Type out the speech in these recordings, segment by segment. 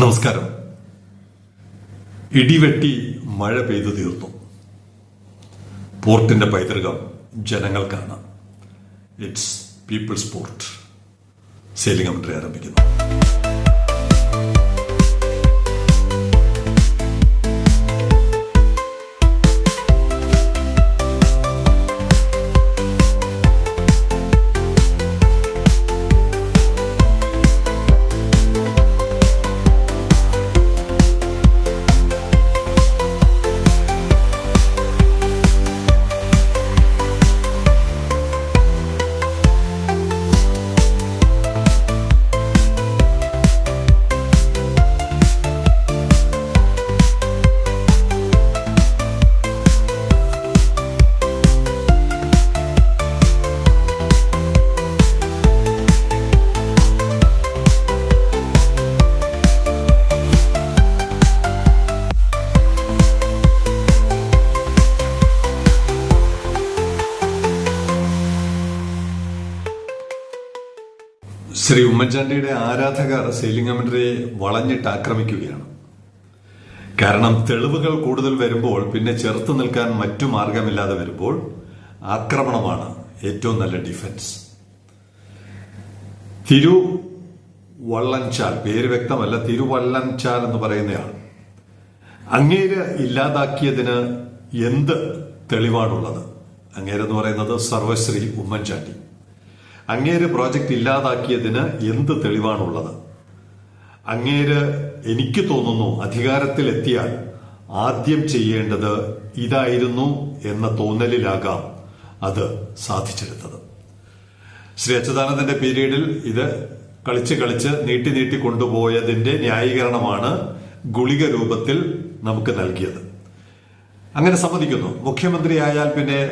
നമസ്കാരം. ഇടിവെട്ടി മഴ പെയ്തു തീർത്തു പോർട്ടിന്റെ പൈതൃകം ജനങ്ങൾക്കാണ് it's people's port sailing commentary ആരംഭിക്കുന്നു. ഉമ്മൻചാണ്ടിയുടെ ആരാധകർ സെയിലിംഗ് വളഞ്ഞിട്ട് ആക്രമിക്കുകയാണ്. കാരണം തെളിവുകൾ കൂടുതൽ വരുമ്പോൾ പിന്നെ ചെറുത്തു നിൽക്കാൻ മറ്റു മാർഗമില്ലാതെ വരുമ്പോൾ ആക്രമണമാണ് ഏറ്റവും നല്ല ഡിഫൻസ് തിരു വള്ളൻചാൽ പേര് വ്യക്തമല്ല തിരുവള്ളൻചാൽ എന്ന് പറയുന്നയാൾ. അങ്ങേര് ഇല്ലാതാക്കിയതിന് എന്ത് തെളിവാണുള്ളത്? അങ്ങേരെന്ന് പറയുന്നത് സർവശ്രീ ഉമ്മൻചാണ്ടി. അങ്ങേര് പ്രോജക്റ്റ് ഇല്ലാതാക്കിയതിന് എന്ത് തെളിവാണുള്ളത്? അങ്ങേര് എനിക്ക് തോന്നുന്നു അധികാരത്തിലെത്തിയാൽ ആദ്യം ചെയ്യേണ്ടത് ഇതായിരുന്നു എന്ന തോന്നലിലാകാം അത് സാധിച്ചെടുത്തത്. ശ്രീ അച്യുതാനന്ദന്റെ പീരീഡിൽ ഇത് കളിച്ച് കളിച്ച് നീട്ടി നീട്ടി കൊണ്ടുപോയതിന്റെ ന്യായീകരണമാണ് ഗുളിക രൂപത്തിൽ നമുക്ക് നൽകിയത്. അങ്ങനെ സമ്മതിക്കുന്നു. മുഖ്യമന്ത്രിയായാൽ പിന്നെ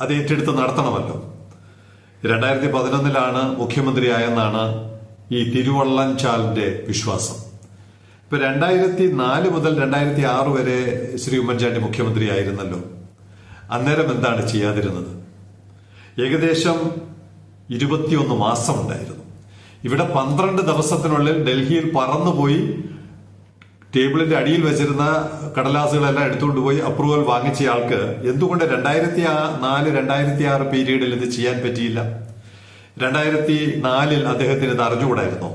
അത് ഏറ്റെടുത്ത് നടത്തണമല്ലോ. രണ്ടായിരത്തി പതിനൊന്നിലാണ് മുഖ്യമന്ത്രിയായെന്നാണ് ഈ തിരുവള്ളൻചാലിന്റെ വിശ്വാസം. ഇപ്പൊ രണ്ടായിരത്തി നാല് മുതൽ രണ്ടായിരത്തി ആറ് വരെ ശ്രീ ഉമ്മൻചാണ്ടി മുഖ്യമന്ത്രിയായിരുന്നല്ലോ. അന്നേരം എന്താണ് ചെയ്യാതിരുന്നത്? ഏകദേശം ഇരുപത്തിയൊന്ന് മാസം ഉണ്ടായിരുന്നു ഇവിടെ പന്ത്രണ്ട് ദിവസത്തിനുള്ളിൽ ഡൽഹിയിൽ പറന്നുപോയി ടേബിളിന്റെ അടിയിൽ വെച്ചിരുന്ന കടലാസുകളെല്ലാം എടുത്തുകൊണ്ട് പോയി അപ്രൂവൽ വാങ്ങിച്ച ആൾക്ക് എന്തുകൊണ്ട് രണ്ടായിരത്തി നാല് രണ്ടായിരത്തി ആറ് പീരീഡിൽ ഇത് ചെയ്യാൻ പറ്റിയില്ല? രണ്ടായിരത്തി നാലിൽ അദ്ദേഹത്തിന് ഇത് അറിഞ്ഞുകൂടായിരുന്നു.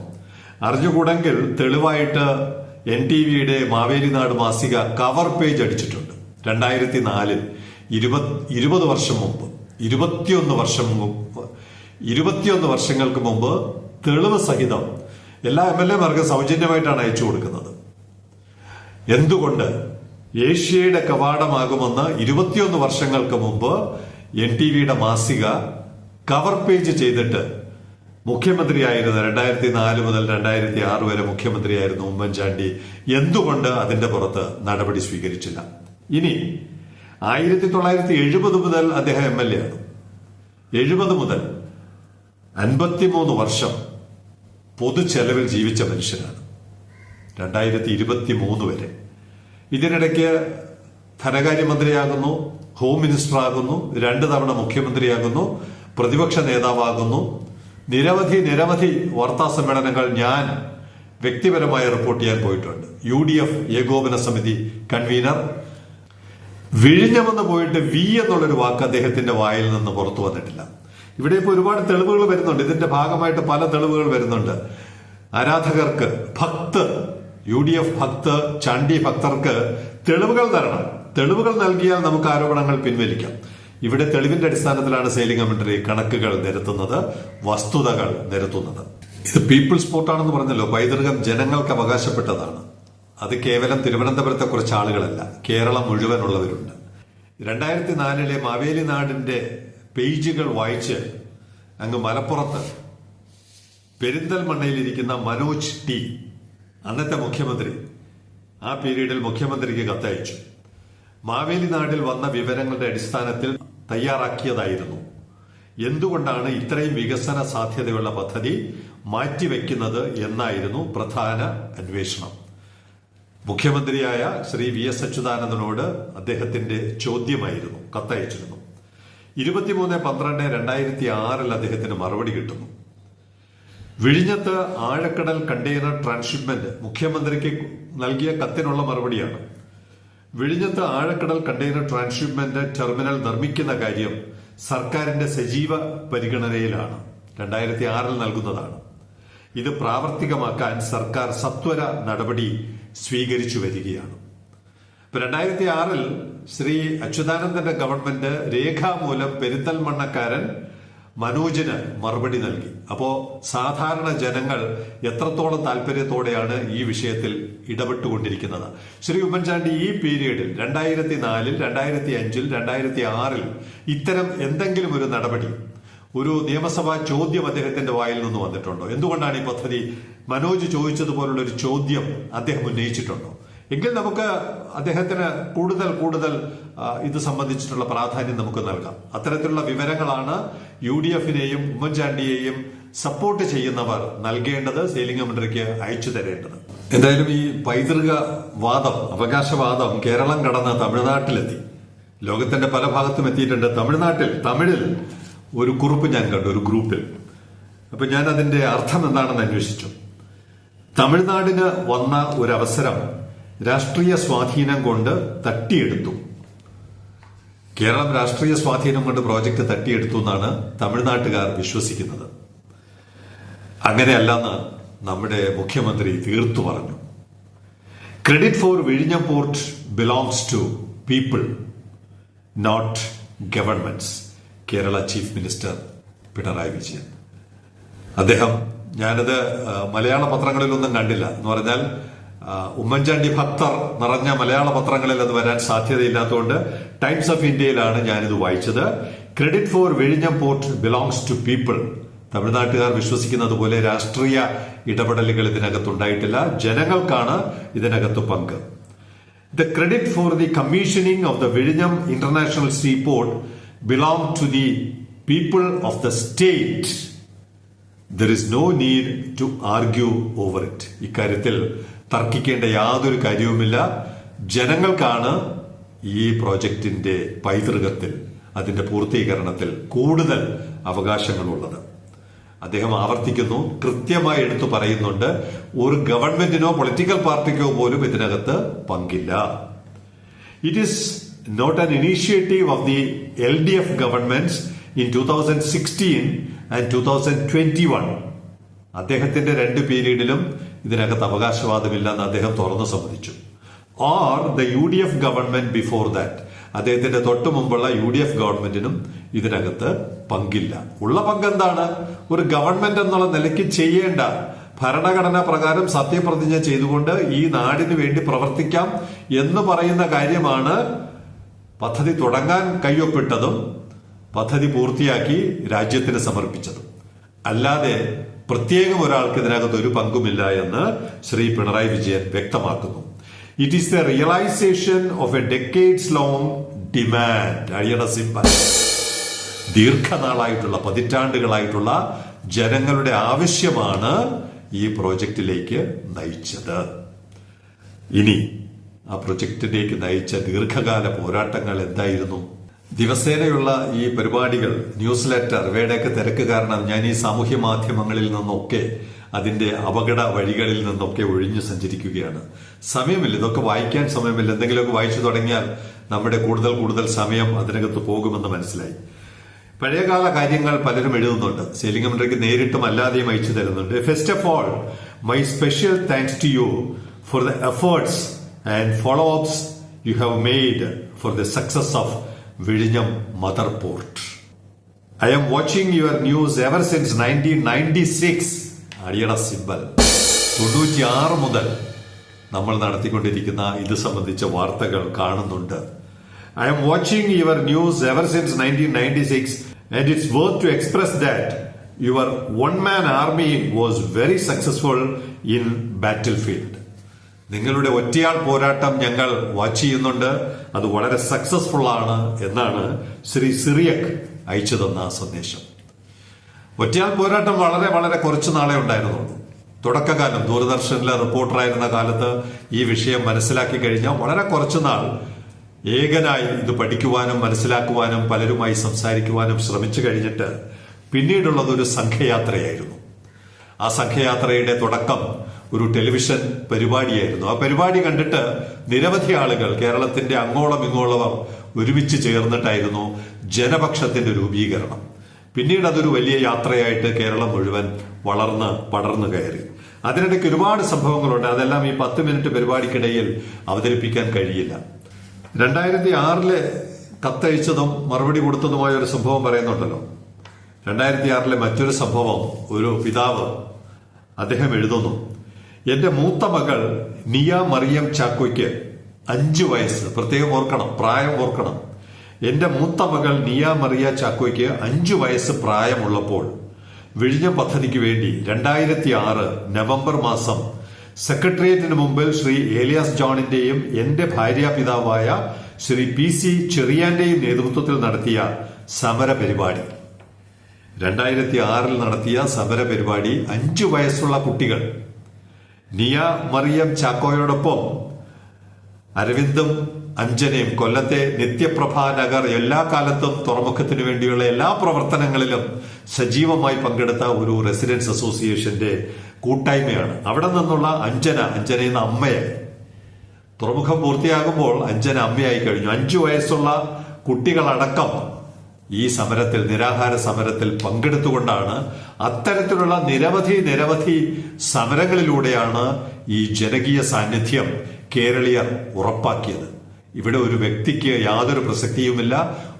അറിഞ്ഞുകൂടെങ്കിൽ തെളിവായിട്ട് എൻ ടി വിയുടെ മാവേലി നാട് മാസിക കവർ പേജ് അടിച്ചിട്ടുണ്ട്. രണ്ടായിരത്തി നാലിൽ ഇരുപത് ഇരുപത് വർഷം മുമ്പ് ഇരുപത്തിയൊന്ന് വർഷം മുമ്പ് ഇരുപത്തിയൊന്ന് വർഷങ്ങൾക്ക് മുമ്പ് തെളിവ് സഹിതം എല്ലാ എം എൽ എമാർക്കും സൗജന്യമായിട്ടാണ് അയച്ചു കൊടുക്കുന്നത്. എന്തുകൊണ്ട് ഏഷ്യയുടെ കവാടമാകുമെന്ന് ഇരുപത്തിയൊന്ന് വർഷങ്ങൾക്ക് മുമ്പ് എൻ ടി വിയുടെ മാസിക കവർ പേജ് ചെയ്തിട്ട് മുഖ്യമന്ത്രിയായിരുന്നു രണ്ടായിരത്തി നാല് മുതൽ രണ്ടായിരത്തി ആറ് വരെ മുഖ്യമന്ത്രിയായിരുന്നു ഉമ്മൻചാണ്ടി എന്തുകൊണ്ട് അതിന്റെ പുറത്ത് നടപടി സ്വീകരിച്ചില്ല? ഇനി ആയിരത്തി തൊള്ളായിരത്തി എഴുപത് മുതൽ അദ്ദേഹം എം എൽ എ ആണ്. എഴുപത് മുതൽ അൻപത്തിമൂന്ന് വർഷം പൊതു ചെലവിൽ ജീവിച്ച മനുഷ്യനാണ്. രണ്ടായിരത്തി ഇരുപത്തി മൂന്ന് വരെ. ഇതിനിടയ്ക്ക് ധനകാര്യമന്ത്രിയാകുന്നു ഹോം മിനിസ്റ്റർ ആകുന്നു രണ്ട് തവണ മുഖ്യമന്ത്രിയാകുന്നു പ്രതിപക്ഷ നേതാവാകുന്നു. നിരവധി നിരവധി വാർത്താ സമ്മേളനങ്ങൾ ഞാൻ വ്യക്തിപരമായി റിപ്പോർട്ട് ചെയ്യാൻ പോയിട്ടുണ്ട്. യു ഡി എഫ് ഏകോപന സമിതി കൺവീനർ. വിഴിഞ്ഞമെന്ന് പോയിട്ട് വി എന്നുള്ളൊരു വാക്ക് അദ്ദേഹത്തിന്റെ വായിൽ നിന്ന് പുറത്തു വന്നിട്ടില്ല. ഇവിടെ ഇപ്പോൾ ഒരുപാട് തെളിവുകൾ വരുന്നുണ്ട്. ഇതിന്റെ ഭാഗമായിട്ട് പല തെളിവുകൾ വരുന്നുണ്ട്. ആരാധകർക്ക് ഭക്ത് യു ഡി എഫ് ഭക്ത് ചാണ്ടി ഭക്തർക്ക് തെളിവുകൾ തരണം. തെളിവുകൾ നൽകിയാൽ നമുക്ക് ആരോപണങ്ങൾ പിൻവലിക്കാം. ഇവിടെ തെളിവിന്റെ അടിസ്ഥാനത്തിലാണ് സെയിലിംഗ് കമ്മിറ്ററി കണക്കുകൾ നിരത്തുന്നത് വസ്തുതകൾ നിരത്തുന്നത്. ഇത് പീപ്പിൾസ് പോർട്ടാണെന്ന് പറഞ്ഞല്ലോ. പൈതൃകം ജനങ്ങൾക്ക് അവകാശപ്പെട്ടതാണ്. അത് കേവലം തിരുവനന്തപുരത്തെ കുറച്ച് ആളുകളല്ല. കേരളം മുഴുവനുള്ളവരുണ്ട്. രണ്ടായിരത്തി നാലിലെ മാവേലി നാടിന്റെ പേജുകൾ വായിച്ച് അങ്ങ് മലപ്പുറത്ത് പെരിന്തൽമണ്ണയിലിരിക്കുന്ന മനോജ് ടി. അന്നത്തെ മുഖ്യമന്ത്രി ആ പീരീഡിൽ മുഖ്യമന്ത്രിക്ക് കത്തയച്ചു. മാവേലി നാടിൽ വന്ന വിവരങ്ങളുടെ അടിസ്ഥാനത്തിൽ തയ്യാറാക്കിയതായിരുന്നു. എന്തുകൊണ്ടാണ് ഇത്രയും വികസന സാധ്യതയുള്ള പദ്ധതി മാറ്റിവെക്കുന്നത് എന്നായിരുന്നു പ്രധാന അന്വേഷണം. മുഖ്യമന്ത്രിയായ ശ്രീ വി എസ് അച്യുതാനന്ദനോട് അദ്ദേഹത്തിന്റെ ചോദ്യമായിരുന്നു കത്തയച്ചിരുന്നു. ഇരുപത്തിമൂന്ന് പന്ത്രണ്ട് രണ്ടായിരത്തി ആറിൽ അദ്ദേഹത്തിന് മറുപടി കിട്ടുന്നു. വിഴിഞ്ഞത്ത് ആഴക്കടൽ കണ്ടെയ്നർ ട്രാൻസ്ഷിപ്മെന്റ് മുഖ്യമന്ത്രിക്ക് നൽകിയ കത്തിനുള്ള മറുപടിയാണ്. വിഴിഞ്ഞത്ത് ആഴക്കടൽ കണ്ടെയ്നർ ട്രാൻസ്ഷിപ്മെന്റ് ടെർമിനൽ നിർമ്മിക്കുന്ന കാര്യം സർക്കാരിന്റെ സജീവ പരിഗണനയിലാണ്. രണ്ടായിരത്തി ആറിൽ നൽകുന്നതാണ്. ഇത് പ്രാവർത്തികമാക്കാൻ സർക്കാർ സത്വര നടപടി സ്വീകരിച്ചു വരികയാണ്. രണ്ടായിരത്തി ആറിൽ ശ്രീ അച്യുതാനന്ദന്റെ ഗവൺമെന്റ് രേഖാമൂലം പെരിന്തൽമണ്ണക്കാരൻ മനോജിന് മറുപടി നൽകി. അപ്പോ സാധാരണ ജനങ്ങൾ എത്രത്തോളം താല്പര്യത്തോടെയാണ് ഈ വിഷയത്തിൽ ഇടപെട്ടുകൊണ്ടിരിക്കുന്നത്? ശ്രീ ഉമ്മൻചാണ്ടി ഈ പീരീഡിൽ രണ്ടായിരത്തി നാലിൽ രണ്ടായിരത്തി അഞ്ചിൽ രണ്ടായിരത്തി ആറിൽ ഇത്തരം എന്തെങ്കിലും ഒരു നടപടി ഒരു നിയമസഭാ ചോദ്യം അദ്ദേഹത്തിന്റെ വായിൽ നിന്ന് വന്നിട്ടുണ്ടോ? എന്തുകൊണ്ടാണ് ഈ പദ്ധതി? മനോജ് ചോദിച്ചതുപോലുള്ള ഒരു ചോദ്യം അദ്ദേഹം ഉന്നയിച്ചിട്ടുണ്ടോ? എങ്കിൽ നമുക്ക് അദ്ദേഹത്തിന് കൂടുതൽ കൂടുതൽ ഇത് സംബന്ധിച്ചിട്ടുള്ള പ്രാധാന്യം നമുക്ക് നൽകാം. അത്തരത്തിലുള്ള വിവരങ്ങളാണ് യു ഡി എഫിനെയും ഉമ്മൻചാണ്ടിയെയും സപ്പോർട്ട് ചെയ്യുന്നവർ നൽകേണ്ടത് സേലിംഗ മന്ത്രിക്ക് അയച്ചു തരേണ്ടത്. എന്തായാലും ഈ പൈതൃക വാദം അവകാശവാദം കേരളം കടന്ന് തമിഴ്നാട്ടിലെത്തി. ലോകത്തിന്റെ പല ഭാഗത്തും എത്തിയിട്ടുണ്ട്. തമിഴ്നാട്ടിൽ തമിഴിൽ ഒരു കുറിപ്പ് ഞാൻ കണ്ടു ഒരു ഗ്രൂപ്പിൽ. അപ്പൊ ഞാൻ അതിന്റെ അർത്ഥം എന്താണെന്ന് അന്വേഷിച്ചു. തമിഴ്നാടിന് വന്ന ഒരു അവസരം രാഷ്ട്രീയ സ്വാധീനം കൊണ്ട് തട്ടിയെടുത്തു. കേരളം രാഷ്ട്രീയ സ്വാധീനം കൊണ്ട് പ്രോജക്റ്റ് തട്ടിയെടുത്തു എന്നാണ് തമിഴ്നാട്ടുകാർ വിശ്വസിക്കുന്നത്. അങ്ങനെയല്ലെന്ന് നമ്മുടെ മുഖ്യമന്ത്രി തീർത്തു പറഞ്ഞു. Credit for വിഴിഞ്ഞ port belongs to people not government's Kerala chief minister Pinarayi Vijayan. അദ്ദേഹം ഞാനത് മലയാള പത്രങ്ങളിലൊന്നും കണ്ടില്ല. എന്ന് പറഞ്ഞാൽ ഉമ്മൻചാണ്ടി ഭക്തർ നിറഞ്ഞ മലയാള പത്രങ്ങളിൽ അത് വരാൻ സാധ്യതയില്ലാത്തതുകൊണ്ട് ടൈംസ് ഓഫ് ഇന്ത്യയിലാണ് ഞാനിത് വായിച്ചത്. ക്രെഡിറ്റ് ഫോർ വിഴിഞ്ഞം പോർട്ട് ബിലോങ്സ് ടു പീപ്പിൾ. തമിഴ്നാട്ടുകാർ വിശ്വസിക്കുന്നത് പോലെ രാഷ്ട്രീയ ഇടപെടലുകൾ ഇതിനകത്തുണ്ടായിട്ടില്ല. ജനങ്ങൾക്കാണ് ഇതിനകത്ത് പങ്ക്. The credit for the commissioning of the വിഴിഞ്ഞം international sea port belong to the people of the state there is no need to argue over it ഇക്കാര്യത്തിൽ തർക്കിക്കേണ്ട യാതൊരു കാര്യവുമില്ല. ജനങ്ങൾക്കാണ് ഈ പ്രോജക്റ്റിന്റെ പൈതൃകത്തിൽ അതിന്റെ പൂർത്തീകരണത്തിൽ കൂടുതൽ അവകാശങ്ങളുള്ളത്. അദ്ദേഹം ആവർത്തിക്കുന്നു കൃത്യമായി എടുത്തു പറയുന്നുണ്ട് ഒരു ഗവൺമെന്റിനോ പൊളിറ്റിക്കൽ പാർട്ടിക്കോ പോലും ഇതിനകത്ത് പങ്കില്ല. It is not an initiative of the L D F government in two thousand sixteen and two thousand twenty one അദ്ദേഹത്തിന്റെ രണ്ട് പീരീഡിലും ഇതിനകത്ത് അവകാശവാദമില്ലെന്ന് അദ്ദേഹം തുറന്നു സമ്മതിച്ചു. Or the U D F government before that അദ്ദേഹത്തിന്റെ തൊട്ടു മുമ്പുള്ള യു ഡി എഫ് ഗവൺമെന്റിനും ഇതിനകത്ത് പങ്കില്ല. ഉള്ള പങ്കെന്താണ് ഒരു ഗവൺമെന്റ് എന്നുള്ള നിലയ്ക്ക് ചെയ്യേണ്ട ഭരണഘടനാ പ്രകാരം സത്യപ്രതിജ്ഞ ചെയ്തുകൊണ്ട് ഈ നാടിന് വേണ്ടി പ്രവർത്തിക്കാം എന്ന് പറയുന്ന കാര്യമാണ് പദ്ധതി തുടങ്ങാൻ കയ്യൊപ്പിട്ടതും പദ്ധതി പൂർത്തിയാക്കി രാജ്യത്തിന് സമർപ്പിച്ചതും. അല്ലാതെ പ്രത്യേകം ഒരാൾക്ക് ഇതിനകത്ത് ഒരു പങ്കുമില്ല എന്ന് ശ്രീ പിണറായി വിജയൻ വ്യക്തമാക്കുന്നു. It is the realisation of a decades long demand അഴിയണ സിമ്പൽ ദീർഘനാളായിട്ടുള്ള പതിറ്റാണ്ടുകളായിട്ടുള്ള ജനങ്ങളുടെ ആവശ്യമാണ് ഈ പ്രോജക്റ്റിലേക്ക് നയിച്ചത്. ഇനി ആ പ്രൊജക്റ്റിലേക്ക് നയിച്ച ദീർഘകാല പോരാട്ടങ്ങൾ എന്തായിരുന്നു? ദിവസേനയുള്ള ഈ പരിപാടികൾ ന്യൂസ് ലെറ്റർ ഇവയുടെയൊക്കെ തിരക്ക് കാരണം ഞാൻ ഈ സാമൂഹ്യ മാധ്യമങ്ങളിൽ നിന്നൊക്കെ അതിന്റെ അപകട വഴികളിൽ നിന്നൊക്കെ ഒഴിഞ്ഞു സഞ്ചരിക്കുകയാണ്. സമയമില്ല ഇതൊക്കെ വായിക്കാൻ സമയമില്ല. എന്തെങ്കിലുമൊക്കെ വായിച്ചു തുടങ്ങിയാൽ നമ്മുടെ കൂടുതൽ കൂടുതൽ സമയം അതിനകത്ത് പോകുമെന്ന് മനസ്സിലായി. പഴയകാല കാര്യങ്ങൾ പലരും എഴുതുന്നുണ്ട്. സേലിംഗമന്ത്രിക്ക് നേരിട്ടും അല്ലാതെയും അയച്ചു തരുന്നുണ്ട്. First of all my special thanks to you for the efforts and follow ups you have made for the success of വിഴിഞ്ഞം mother port. I'm watching your news ever since nineteen ninety six അടിയട സിമ്പൽ. തൊണ്ണൂറ്റിയാറ് മുതൽ നമ്മൾ നടത്തിക്കൊണ്ടിരിക്കുന്ന ഇത് സംബന്ധിച്ച വാർത്തകൾ കാണുന്നുണ്ട്. I'm watching your news ever since nineteen ninety six and it's worth to express that your one man army was very successful in battle field നിങ്ങളുടെ ഒറ്റയാൾ പോരാട്ടം ഞങ്ങൾ വാച്ച് ചെയ്യുന്നുണ്ട്. അത് വളരെ സക്സസ്ഫുൾ ആണ് എന്നാണ് ശ്രീ സിറിയക് അയച്ചു തന്ന സന്ദേശം. ഒറ്റയാൾ പോരാട്ടം വളരെ വളരെ കുറച്ചു നാളെ ഉണ്ടായിരുന്നുള്ളൂ തുടക്കകാലം ദൂരദർശനിലെ റിപ്പോർട്ടറായിരുന്ന കാലത്ത് ഈ വിഷയം മനസ്സിലാക്കി കഴിഞ്ഞാൽ വളരെ കുറച്ചു നാൾ ഏകനായി ഇത് പഠിക്കുവാനും മനസ്സിലാക്കുവാനും പലരുമായി സംസാരിക്കുവാനും ശ്രമിച്ചു കഴിഞ്ഞിട്ട് പിന്നീടുള്ളത് ഒരു സംഘയാത്രയായിരുന്നു. ആ സംഘയാത്രയുടെ തുടക്കം ഒരു ടെലിവിഷൻ പരിപാടിയായിരുന്നു. ആ പരിപാടി കണ്ടിട്ട് നിരവധി ആളുകൾ കേരളത്തിന്റെ അങ്ങോളം ഇങ്ങോളവർ ഒരുമിച്ച് ചേർന്നിട്ടായിരുന്നു ജനപക്ഷത്തിന്റെ രൂപീകരണം. പിന്നീട് അതൊരു വലിയ യാത്രയായിട്ട് കേരളം മുഴുവൻ വളർന്ന് പടർന്നു കയറി. അതിനിടയ്ക്ക് ഒരുപാട് സംഭവങ്ങളുണ്ട്. അതെല്ലാം ഈ പത്ത് മിനിറ്റ് പരിപാടിക്കിടയിൽ അവതരിപ്പിക്കാൻ കഴിയില്ല. രണ്ടായിരത്തി ആറിൽ കത്തയച്ചതും മറുപടി കൊടുത്തതുമായ ഒരു സംഭവം പറയുന്നുണ്ടല്ലോ. രണ്ടായിരത്തി ആറിലെ മറ്റൊരു സംഭവം ഒരു പിതാവ് അദ്ദേഹം എഴുതുന്നു. എന്റെ മൂത്ത മകൾ നിയ മറിയം ചാക്കോയ്ക്ക് അഞ്ചു വയസ്സ്. പ്രത്യേകം ഓർക്കണം പ്രായം ഓർക്കണം. എന്റെ മൂത്ത മകൾ നിയ മറിയ ചാക്കോയ്ക്ക് അഞ്ചു വയസ്സ് പ്രായമുള്ളപ്പോൾ വിഴിഞ്ഞം പദ്ധതിക്ക് വേണ്ടി രണ്ടായിരത്തി ആറ് നവംബർ മാസം സെക്രട്ടേറിയറ്റിന് മുമ്പിൽ ശ്രീ ഏലിയാസ് ജോണിന്റെയും എന്റെ ഭാര്യാപിതാവായ ശ്രീ പി സി ചെറിയാന്റെയും നേതൃത്വത്തിൽ നടത്തിയ സമര പരിപാടി രണ്ടായിരത്തി ആറിൽ നടത്തിയ സമര പരിപാടി അഞ്ചു വയസ്സുള്ള കുട്ടികൾ. നിയ മറിയം ചാക്കോയോടൊപ്പം അരവിന്ദും അഞ്ജനയും കൊല്ലത്തെ നിത്യപ്രഭാ നഗർ എല്ലാ കാലത്തും തുറമുഖത്തിനു വേണ്ടിയുള്ള എല്ലാ പ്രവർത്തനങ്ങളിലും സജീവമായി പങ്കെടുത്ത ഒരു റെസിഡൻസ് അസോസിയേഷന്റെ കൂട്ടായ്മയാണ്. അവിടെ നിന്നുള്ള അഞ്ജന അഞ്ജന എന്ന അമ്മയായി തുറമുഖം പൂർത്തിയാകുമ്പോൾ അഞ്ജന അമ്മയായി കഴിഞ്ഞു. അഞ്ചു വയസ്സുള്ള കുട്ടികളടക്കം ഈ സമരത്തിൽ നിരാഹാര സമരത്തിൽ പങ്കെടുത്തുകൊണ്ടാണ് അത്തരത്തിലുള്ള നിരവധി നിരവധി സമരങ്ങളിലൂടെയാണ് ഈ ജനകീയ സാന്നിധ്യം കേരളീയർ ഉറപ്പാക്കിയത്. ഇവിടെ ഒരു വ്യക്തിക്ക് യാതൊരു പ്രസക്തിയുമില്ല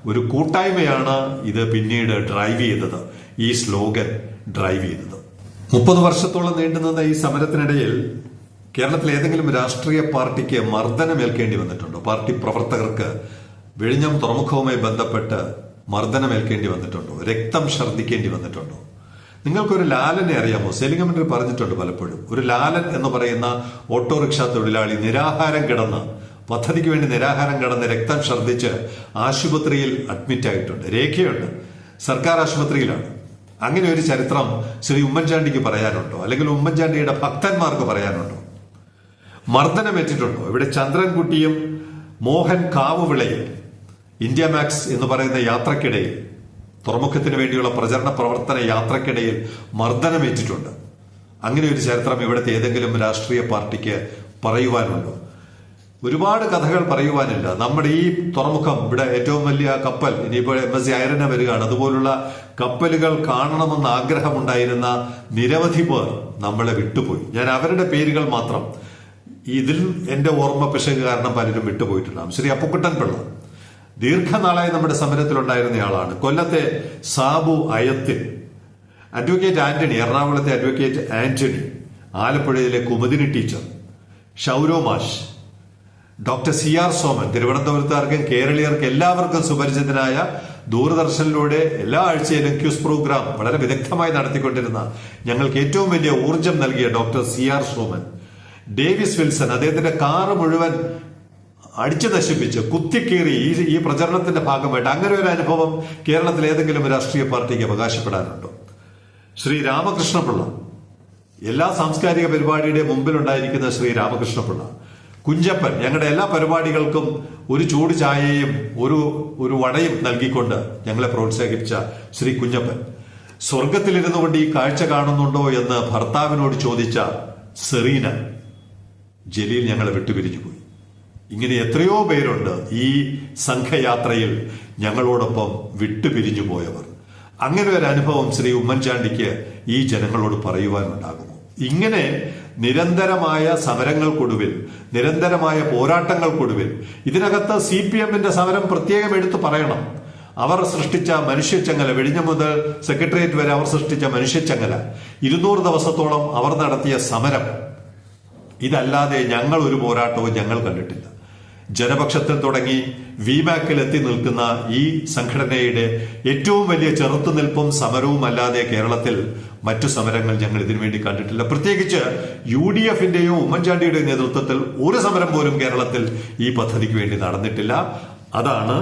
ഒരു കൂട്ടായ്മയാണ് ഇത് പിന്നീട് ഡ്രൈവ് ചെയ്തത് ഈ സ്ലോഗൻ ഡ്രൈവ് ചെയ്തത്. മുപ്പത് വർഷത്തോളം നീണ്ടുനിന്ന ഈ സമരത്തിനിടയിൽ കേരളത്തിലെ ഏതെങ്കിലും രാഷ്ട്രീയ പാർട്ടിക്ക് മർദ്ദനമേൽക്കേണ്ടി വന്നിട്ടുണ്ടോ? പാർട്ടി പ്രവർത്തകർക്ക് വിഴിഞ്ഞം തുറമുഖവുമായി ബന്ധപ്പെട്ട് മർദ്ദനമേൽക്കേണ്ടി വന്നിട്ടുണ്ടോ? രക്തം ഛർദ്ദിക്കേണ്ടി വന്നിട്ടുണ്ടോ? നിങ്ങൾക്കൊരു ലാലനെ അറിയാമോ? സെലിംഗമന്ത്രി പറഞ്ഞിട്ടുണ്ട് പലപ്പോഴും. ഒരു ലാലൻ എന്ന് പറയുന്ന ഓട്ടോറിക്ഷ തൊഴിലാളി നിരാഹാരം കിടന്ന് പദ്ധതിക്ക് വേണ്ടി നിരാഹാരം കിടന്ന് രക്തം ഛർദ്ദിച്ച് ആശുപത്രിയിൽ അഡ്മിറ്റ് ആയിട്ടുണ്ട്. രേഖയുണ്ട്. സർക്കാർ ആശുപത്രിയിലാണ്. അങ്ങനെ ഒരു ചരിത്രം ശ്രീ ഉമ്മൻചാണ്ടിക്ക് പറയാനുണ്ടോ? അല്ലെങ്കിൽ ഉമ്മൻചാണ്ടിയുടെ ഭക്തന്മാർക്ക് പറയാനുണ്ടോ? മർദ്ദനമേറ്റിട്ടുണ്ടോ? ഇവിടെ ചന്ദ്രൻകുട്ടിയും മോഹൻ കാവുവിളയും ഇന്ത്യ മാക്സ് എന്ന് പറയുന്ന യാത്രക്കിടയിൽ തുറമുഖത്തിന് വേണ്ടിയുള്ള പ്രചരണ പ്രവർത്തന യാത്രക്കിടയിൽ മർദ്ദനമേറ്റിട്ടുണ്ട് അങ്ങനെ ഒരു ചരിത്രം ഇവിടുത്തെ ഏതെങ്കിലും രാഷ്ട്രീയ പാർട്ടിക്ക് പറയുവാനുണ്ടോ? ഒരുപാട് കഥകൾ പറയുവാനില്ല. നമ്മുടെ ഈ തുറമുഖം ഇവിടെ ഏറ്റവും വലിയ കപ്പൽ ഇനിയിപ്പോൾ എം എസ് സി അയരന വരികയാണ്. അതുപോലുള്ള കപ്പലുകൾ കാണണമെന്ന് ആഗ്രഹമുണ്ടായിരുന്ന നിരവധി പേർ നമ്മളെ വിട്ടുപോയി. ഞാൻ അവരുടെ പേരുകൾ മാത്രം ഇതിൽ എന്റെ ഓർമ്മ പിശക് കാരണം പലരും വിട്ടുപോയിട്ടുണ്ടാകും ശ്രീ അപ്പുക്കുട്ടൻ പിള്ള ദീർഘനാളായി നമ്മുടെ സമരത്തിലുണ്ടായിരുന്നയാളാണ്. കൊല്ലത്തെ സാബു അയത്തിൽ അഡ്വക്കേറ്റ് ആന്റണി എറണാകുളത്തെ അഡ്വക്കേറ്റ് ആന്റണി ആലപ്പുഴയിലെ കുമുദിനി ടീച്ചർ ഷൗരോ മാഷ് ഡോക്ടർ സി ആർ സോമൻ തിരുവനന്തപുരത്തുകാർക്കും കേരളീയർക്കും എല്ലാവർക്കും സുപരിചിതനായ ദൂരദർശനിലൂടെ എല്ലാ ആഴ്ചയിലും ക്യൂസ് പ്രോഗ്രാം വളരെ വിദഗ്ധമായി നടത്തിക്കൊണ്ടിരുന്ന ഞങ്ങൾക്ക് ഏറ്റവും വലിയ ഊർജം നൽകിയ doctor C R Soman Davis Wilson അദ്ദേഹത്തിന്റെ കാറ് മുഴുവൻ അടിച്ചു നശിപ്പിച്ച് കുത്തിക്കീറി ഈ ഈ പ്രചരണത്തിന്റെ ഭാഗമായിട്ട് അങ്ങനെ ഒരു അനുഭവം കേരളത്തിൽ ഏതെങ്കിലും രാഷ്ട്രീയ പാർട്ടിക്ക് അവകാശപ്പെടാനുണ്ടോ? ശ്രീ രാമകൃഷ്ണപിള്ള. എല്ലാ സാംസ്കാരിക പരിപാടിയുടെ മുമ്പിലുണ്ടായിരിക്കുന്ന ശ്രീ രാമകൃഷ്ണപിള്ള. കുഞ്ചപ്പൻ ഞങ്ങളുടെ എല്ലാ പരിപാടികൾക്കും ഒരു ചൂട് ചായയും ഒരു ഒരു വടയും നൽകിക്കൊണ്ട് ഞങ്ങളെ പ്രോത്സാഹിപ്പിച്ച ശ്രീ കുഞ്ഞപ്പൻ. സ്വർഗത്തിലിരുന്നു കൊണ്ട് ഈ കാഴ്ച കാണുന്നുണ്ടോ എന്ന് ഭർത്താവിനോട് ചോദിച്ച സെറീന ജലീൽ ഞങ്ങളെ വിട്ടുപിരിഞ്ഞു പോയി ഇങ്ങനെ എത്രയോ പേരുണ്ട് ഈ സംഘയാത്രയിൽ ഞങ്ങളോടൊപ്പം വിട്ടുപിരിഞ്ഞു പോയവർ. അങ്ങനെ ഒരു അനുഭവം ശ്രീ ഉമ്മൻചാണ്ടിക്ക് ഈ ജനങ്ങളോട് പറയുവാനുണ്ടാകുമോ ഇങ്ങനെ നിരന്തരമായ സമരങ്ങൾക്കൊടുവിൽ നിരന്തരമായ പോരാട്ടങ്ങൾക്കൊടുവിൽ ഇതിനകത്ത് സി പി എമ്മിന്റെ സമരം പ്രത്യേകം എടുത്തു പറയണം. അവർ സൃഷ്ടിച്ച മനുഷ്യച്ചങ്ങല വെടിഞ്ഞ മുതൽ സെക്രട്ടേറിയറ്റ് വരെ അവർ സൃഷ്ടിച്ച മനുഷ്യച്ചങ്ങല ഇരുന്നൂറ് ദിവസത്തോളം അവർ നടത്തിയ സമരം. ഇതല്ലാതെ ഞങ്ങൾ ഒരു പോരാട്ടവും ഞങ്ങൾ കണ്ടിട്ടില്ല. ജനപക്ഷത്തിൽ തുടങ്ങി വിമാക്കിൽ എത്തി നിൽക്കുന്ന ഈ സംഘടനയുടെ ഏറ്റവും വലിയ ചെറുത്തുനിൽപ്പും സമരവും അല്ലാതെ കേരളത്തിൽ മറ്റു സമരങ്ങൾ ഞങ്ങൾ ഇതിനു വേണ്ടി കണ്ടിട്ടില്ല. പ്രത്യേകിച്ച് യു ഡി എഫിന്റെയോ ഉമ്മൻചാണ്ടിയുടെ നേതൃത്വത്തിൽ ഒരു സമരം പോലും കേരളത്തിൽ ഈ പദ്ധതിക്ക് വേണ്ടി നടന്നിട്ടില്ല. അതാണ്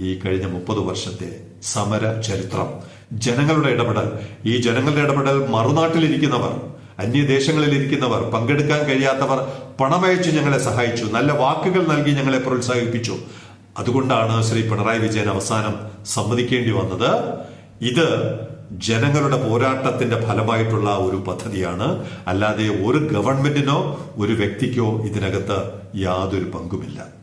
ഈ കഴിഞ്ഞ മുപ്പത് വർഷത്തെ സമര ചരിത്രം. ജനങ്ങളുടെ ഇടപെടൽ. ഈ ജനങ്ങളുടെ ഇടപെടൽ മറുനാട്ടിലിരിക്കുന്നവർ അന്യദേശങ്ങളിൽ ഇരിക്കുന്നവർ പങ്കെടുക്കാൻ കഴിയാത്തവർ പണമയച്ചു ഞങ്ങളെ സഹായിച്ചു. നല്ല വാക്കുകൾ നൽകി ഞങ്ങളെ പ്രോത്സാഹിപ്പിച്ചു. അതുകൊണ്ടാണ് ശ്രീ പിണറായി വിജയൻ അവസാനം സമ്മതിക്കേണ്ടി വന്നത്. ഇത് ജനങ്ങളുടെ പോരാട്ടത്തിന്റെ ഫലമായിട്ടുള്ള ഒരു പദ്ധതിയാണ്. അല്ലാതെ ഒരു ഗവൺമെന്റിനോ ഒരു വ്യക്തിക്കോ ഇതിനകത്ത് യാതൊരു പങ്കുമില്ല.